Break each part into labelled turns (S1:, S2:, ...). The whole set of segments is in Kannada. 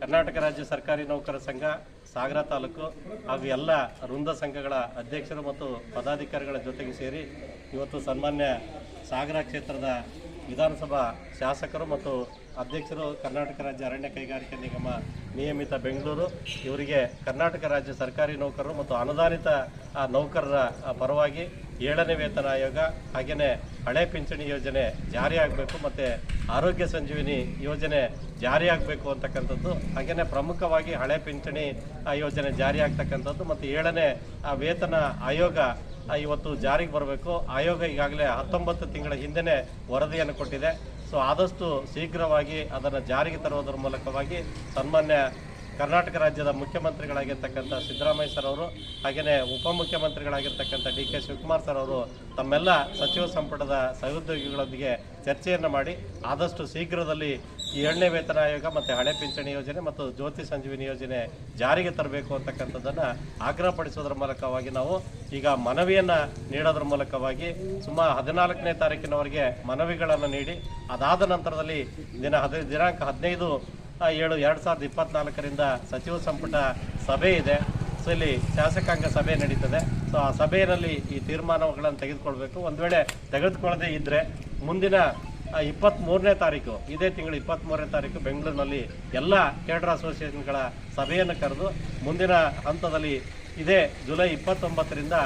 S1: ಕರ್ನಾಟಕ ರಾಜ್ಯ ಸರ್ಕಾರಿ ನೌಕರ ಸಂಘ, ಸಾಗರ ತಾಲೂಕು ಹಾಗೂ ಎಲ್ಲ ವೃಂದ ಸಂಘಗಳ ಅಧ್ಯಕ್ಷರು ಮತ್ತು ಪದಾಧಿಕಾರಿಗಳ ಜೊತೆಗೆ ಸೇರಿ ಇವತ್ತು ಸನ್ಮಾನ್ಯ ಸಾಗರ ಕ್ಷೇತ್ರದ ವಿಧಾನಸಭಾ ಶಾಸಕರು ಮತ್ತು ಅಧ್ಯಕ್ಷರು ಕರ್ನಾಟಕ ರಾಜ್ಯ ಅರಣ್ಯ ಕೈಗಾರಿಕಾ ನಿಗಮ ನಿಯಮಿತ ಬೆಂಗಳೂರು. ಇವರಿಗೆ ಕರ್ನಾಟಕ ರಾಜ್ಯ ಸರ್ಕಾರಿ ನೌಕರರು ಮತ್ತು ಅನುದಾನಿತ ನೌಕರರ ಪರವಾಗಿ ಏಳನೇ ವೇತನ ಆಯೋಗ ಹಾಗೆಯೇ ಹಳೆ ಪಿಂಚಣಿ ಯೋಜನೆ ಜಾರಿಯಾಗಬೇಕು ಮತ್ತು ಆರೋಗ್ಯ ಸಂಜೀವಿನಿ ಯೋಜನೆ ಜಾರಿಯಾಗಬೇಕು ಅಂತಕ್ಕಂಥದ್ದು ಹಾಗೆಯೇ ಪ್ರಮುಖವಾಗಿ ಹಳೆ ಪಿಂಚಣಿ ಯೋಜನೆ ಜಾರಿಯಾಗ್ತಕ್ಕಂಥದ್ದು ಮತ್ತು ಏಳನೇ ವೇತನ ಆಯೋಗ ಇವತ್ತು ಜಾರಿಗೆ ಬರಬೇಕು. ಆಯೋಗ ಈಗಾಗಲೇ ಹತ್ತೊಂಬತ್ತು ತಿಂಗಳ ಹಿಂದೆನೇ ವರದಿಯನ್ನು ಕೊಟ್ಟಿದೆ. ಸೊ ಆದಷ್ಟು ಶೀಘ್ರವಾಗಿ ಅದನ್ನು ಜಾರಿಗೆ ತರುವುದರ ಮೂಲಕವಾಗಿ ಸನ್ಮಾನ್ಯ ಕರ್ನಾಟಕ ರಾಜ್ಯದ ಮುಖ್ಯಮಂತ್ರಿಗಳಾಗಿರ್ತಕ್ಕಂಥ ಸಿದ್ದರಾಮಯ್ಯ ಸರ್ ಅವರು ಹಾಗೆಯೇ ಉಪಮುಖ್ಯಮಂತ್ರಿಗಳಾಗಿರ್ತಕ್ಕಂಥ ಡಿ ಕೆ ಶಿವಕುಮಾರ್ ಸರ್ ಅವರು ತಮ್ಮೆಲ್ಲ ಸಚಿವ ಸಂಪುಟದ ಸಹೋದ್ಯೋಗಿಗಳೊಂದಿಗೆ ಚರ್ಚೆಯನ್ನು ಮಾಡಿ ಆದಷ್ಟು ಶೀಘ್ರದಲ್ಲಿ ಏಳನೇ ವೇತನ ಆಯೋಗ ಮತ್ತು ಹಳೆ ಪಿಂಚಣಿ ಯೋಜನೆ ಮತ್ತು ಜ್ಯೋತಿ ಸಂಜೀವಿನಿ ಯೋಜನೆ ಜಾರಿಗೆ ತರಬೇಕು ಅಂತಕ್ಕಂಥದ್ದನ್ನು ಆಗ್ರಹಪಡಿಸೋದ್ರ ಮೂಲಕವಾಗಿ ನಾವು ಈಗ ಮನವಿಯನ್ನು ನೀಡೋದ್ರ ಮೂಲಕವಾಗಿ ಸುಮಾರು ಹದಿನಾಲ್ಕನೇ ತಾರೀಕಿನವರೆಗೆ ಮನವಿಗಳನ್ನು ನೀಡಿ, ಅದಾದ ನಂತರದಲ್ಲಿ ದಿನ ಹದಿ, ದಿನಾಂಕ ಹದಿನೈದು ಏಳು, ಎರಡು ಸಾವಿರದ ಇಪ್ಪತ್ನಾಲ್ಕರಿಂದ ಸಚಿವ ಸಂಪುಟ ಸಭೆ ಇದೆ. ಸೊ ಇಲ್ಲಿ ಶಾಸಕಾಂಗ ಸಭೆ ನಡೀತದೆ. ಸೊ ಆ ಸಭೆಯಲ್ಲಿ ಈ ತೀರ್ಮಾನಗಳನ್ನು ತೆಗೆದುಕೊಳ್ಬೇಕು. ಒಂದು ವೇಳೆ ತೆಗೆದುಕೊಳ್ಳದೇ ಇದ್ದರೆ ಮುಂದಿನ ಇಪ್ಪತ್ತ್ಮೂರನೇ ತಾರೀಕು, ಇದೇ ತಿಂಗಳು ಇಪ್ಪತ್ತ್ಮೂರನೇ ತಾರೀಕು ಬೆಂಗಳೂರಿನಲ್ಲಿ ಎಲ್ಲ ಕೇಡರ್ ಅಸೋಸಿಯೇಷನ್ಗಳ ಸಭೆಯನ್ನು ಕರೆದು ಮುಂದಿನ ಹಂತದಲ್ಲಿ ಇದೇ ಜುಲೈ ಇಪ್ಪತ್ತೊಂಬತ್ತರಿಂದ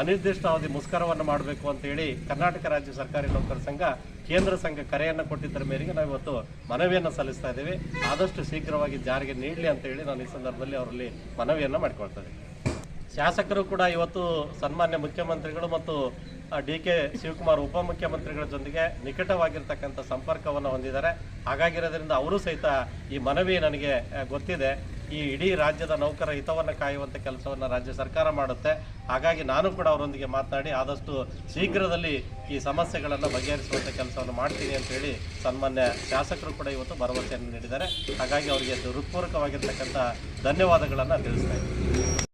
S1: ಅನಿರ್ದಿಷ್ಟಾವಧಿ ಮುಷ್ಕರವನ್ನು ಮಾಡಬೇಕು ಅಂತೇಳಿ ಕರ್ನಾಟಕ ರಾಜ್ಯ ಸರ್ಕಾರಿ ನೌಕರ ಸಂಘ, ಕೇಂದ್ರ ಸಂಘ ಕರೆಯನ್ನು ಕೊಟ್ಟಿದ್ದರ ಮೇರೆಗೆ ನಾವು ಇವತ್ತು ಮನವಿಯನ್ನು ಸಲ್ಲಿಸ್ತಾ ಇದ್ದೇವೆ. ಆದಷ್ಟು ಶೀಘ್ರವಾಗಿ ಜಾರಿಗೆ ನೀಡಲಿ ಅಂತೇಳಿ ನಾನು ಈ ಸಂದರ್ಭದಲ್ಲಿ ಅವರಲ್ಲಿ ಮನವಿಯನ್ನು ಮಾಡಿಕೊಳ್ತಾ ಶಾಸಕರು ಕೂಡ ಇವತ್ತು ಸನ್ಮಾನ್ಯ ಮುಖ್ಯಮಂತ್ರಿಗಳು ಮತ್ತು ಡಿ ಕೆ ಶಿವಕುಮಾರ್ ಉಪಮುಖ್ಯಮಂತ್ರಿಗಳ ಜೊತೆಗೆ ನಿಕಟವಾಗಿರ್ತಕ್ಕಂಥ ಸಂಪರ್ಕವನ್ನು ಹೊಂದಿದ್ದಾರೆ. ಹಾಗಾಗಿರೋದ್ರಿಂದ ಅವರು ಸಹಿತ ಈ ಮನವಿ ನನಗೆ ಗೊತ್ತಿದೆ. ಈ ಇಡೀ ರಾಜ್ಯದ ನೌಕರ ಹಿತವನ್ನು ಕಾಯುವಂಥ ಕೆಲಸವನ್ನು ರಾಜ್ಯ ಸರ್ಕಾರ ಮಾಡುತ್ತೆ. ಹಾಗಾಗಿ ನಾನು ಕೂಡ ಅವರೊಂದಿಗೆ ಮಾತನಾಡಿ ಆದಷ್ಟು ಶೀಘ್ರದಲ್ಲಿ ಈ ಸಮಸ್ಯೆಗಳನ್ನು ಬಗೆಹರಿಸುವಂಥ ಕೆಲಸವನ್ನು ಮಾಡ್ತೀನಿ ಅಂತ ಹೇಳಿ ಸನ್ಮಾನ್ಯ ಶಾಸಕರು ಕೂಡ ಇವತ್ತು ಭರವಸೆಯನ್ನು ನೀಡಿದ್ದಾರೆ. ಹಾಗಾಗಿ ಅವರಿಗೆ ಹೃತ್ಪೂರ್ವಕವಾಗಿರ್ತಕ್ಕಂಥ ಧನ್ಯವಾದಗಳನ್ನು ತಿಳಿಸ್ತಾ ಇದ್ದೀನಿ.